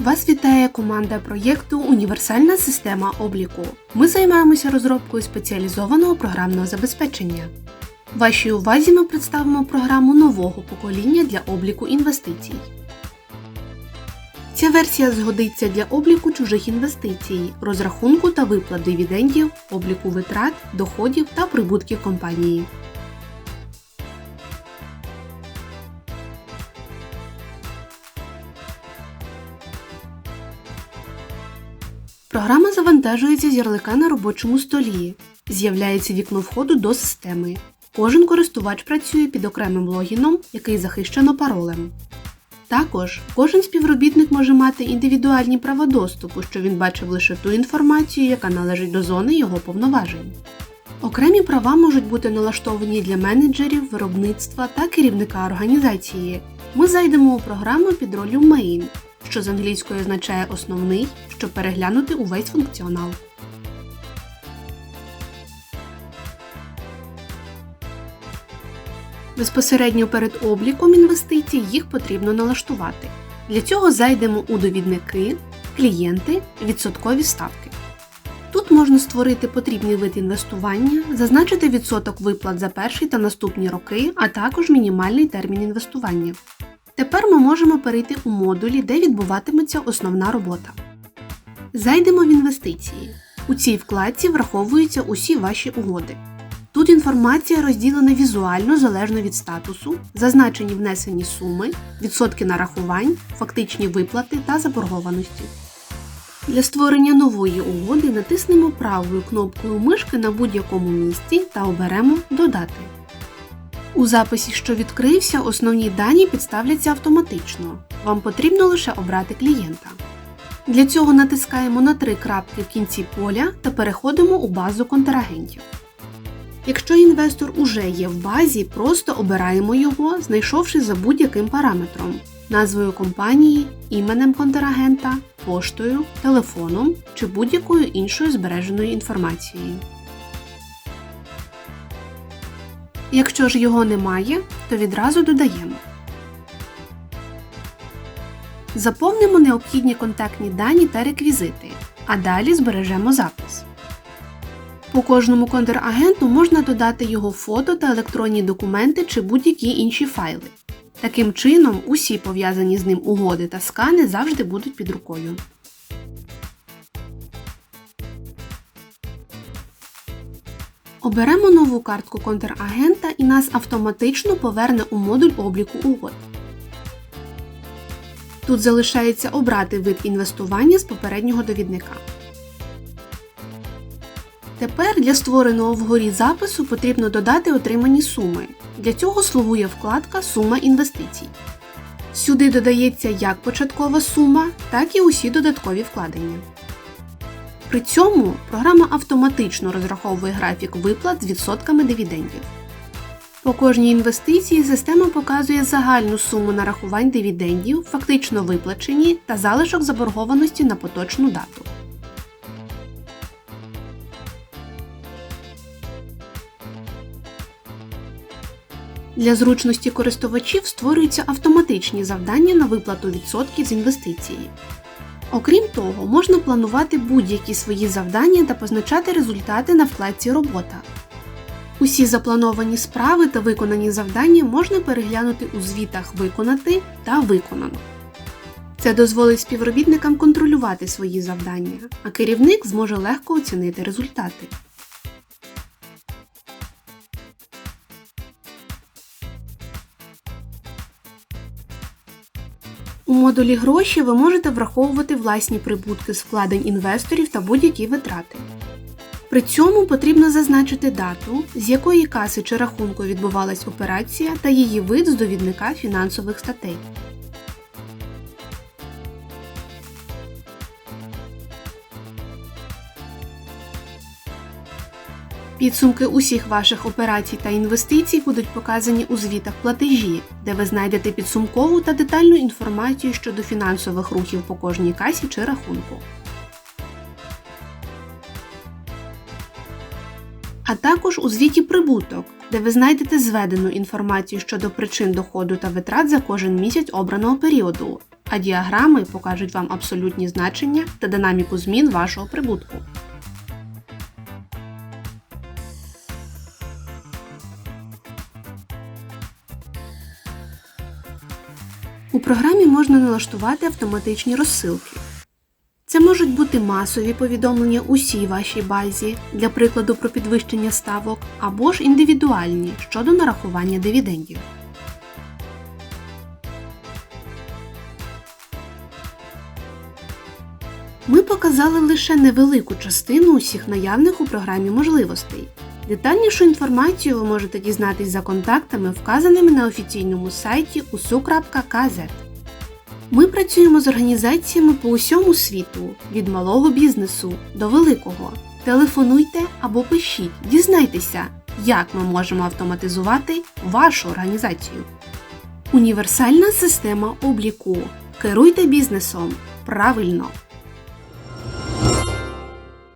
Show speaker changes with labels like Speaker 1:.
Speaker 1: Вас вітає команда проєкту Універсальна система обліку. Ми займаємося розробкою спеціалізованого програмного забезпечення. Вашій увазі ми представимо програму нового покоління для обліку інвестицій. Ця версія згодиться для обліку чужих інвестицій, розрахунку та виплат дивідендів, обліку витрат, доходів та прибутків компанії. Програма завантажується з ярлика на робочому столі. З'являється вікно входу до системи. Кожен користувач працює під окремим логіном, який захищено паролем. Також кожен співробітник може мати індивідуальні права доступу, що він бачив лише ту інформацію, яка належить до зони його повноважень. Окремі права можуть бути налаштовані для менеджерів, виробництва та керівника організації. Ми зайдемо у програму під ролью Main, що з англійської означає основний, щоб переглянути увесь функціонал. Безпосередньо перед обліком інвестицій їх потрібно налаштувати. Для цього зайдемо у довідники, клієнти, відсоткові ставки. Тут можна створити потрібний вид інвестування, зазначити відсоток виплат за перший та наступні роки, а також мінімальний термін інвестування. Тепер ми можемо перейти у модулі, де відбуватиметься основна робота. Зайдемо в інвестиції. У цій вкладці враховуються усі ваші угоди. Тут інформація розділена візуально залежно від статусу, зазначені внесені суми, відсотки нарахувань, фактичні виплати та заборгованості. Для створення нової угоди натиснемо правою кнопкою мишки на будь-якому місці та оберемо Додати. У записі, що відкрився, основні дані підставляться автоматично. Вам потрібно лише обрати клієнта. Для цього натискаємо на три крапки в кінці поля та переходимо у базу контрагентів. Якщо інвестор уже є в базі, просто обираємо його, знайшовши за будь-яким параметром назвою компанії, іменем контрагента, поштою, телефоном чи будь-якою іншою збереженою інформацією. Якщо ж його немає, то відразу додаємо. Заповнимо необхідні контактні дані та реквізити, а далі збережемо запис. По кожному контрагенту можна додати його фото та електронні документи чи будь-які інші файли. Таким чином, усі пов'язані з ним угоди та скани завжди будуть під рукою. Оберемо нову картку контрагента і нас автоматично поверне у модуль обліку угод. Тут залишається обрати вид інвестування з попереднього довідника. Тепер для створеного вгорі запису потрібно додати отримані суми. Для цього слугує вкладка Сума інвестицій. Сюди додається як початкова сума, так і усі додаткові вкладення. При цьому програма автоматично розраховує графік виплат з відсотками дивідендів. По кожній інвестиції система показує загальну суму нарахувань дивідендів, фактично виплачені та залишок заборгованості на поточну дату. Для зручності користувачів створюються автоматичні завдання на виплату відсотків з інвестиції. Окрім того, можна планувати будь-які свої завдання та позначати результати на вкладці Робота. Усі заплановані справи та виконані завдання можна переглянути у звітах Виконати та Виконано. Це дозволить співробітникам контролювати свої завдання, а керівник зможе легко оцінити результати. У модулі гроші ви можете враховувати власні прибутки з вкладень інвесторів та будь-які витрати. При цьому потрібно зазначити дату, з якої каси чи рахунку відбувалась операція та її вид з довідника фінансових статей. Підсумки усіх ваших операцій та інвестицій будуть показані у звітах платежі, де ви знайдете підсумкову та детальну інформацію щодо фінансових рухів по кожній касі чи рахунку. А також у звіті прибуток, де ви знайдете зведену інформацію щодо причин доходу та витрат за кожен місяць обраного періоду, а діаграми покажуть вам абсолютні значення та динаміку змін вашого прибутку. У програмі можна налаштувати автоматичні розсилки. Це можуть бути масові повідомлення усій вашій базі, для прикладу про підвищення ставок, або ж індивідуальні щодо нарахування дивідендів. Ми показали лише невелику частину усіх наявних у програмі можливостей. Детальнішу інформацію ви можете дізнатись за контактами, вказаними на офіційному сайті usu.kz. Ми працюємо з організаціями по усьому світу, від малого бізнесу до великого. Телефонуйте або пишіть, дізнайтеся, як ми можемо автоматизувати вашу організацію. Універсальна система обліку. Керуйте бізнесом правильно.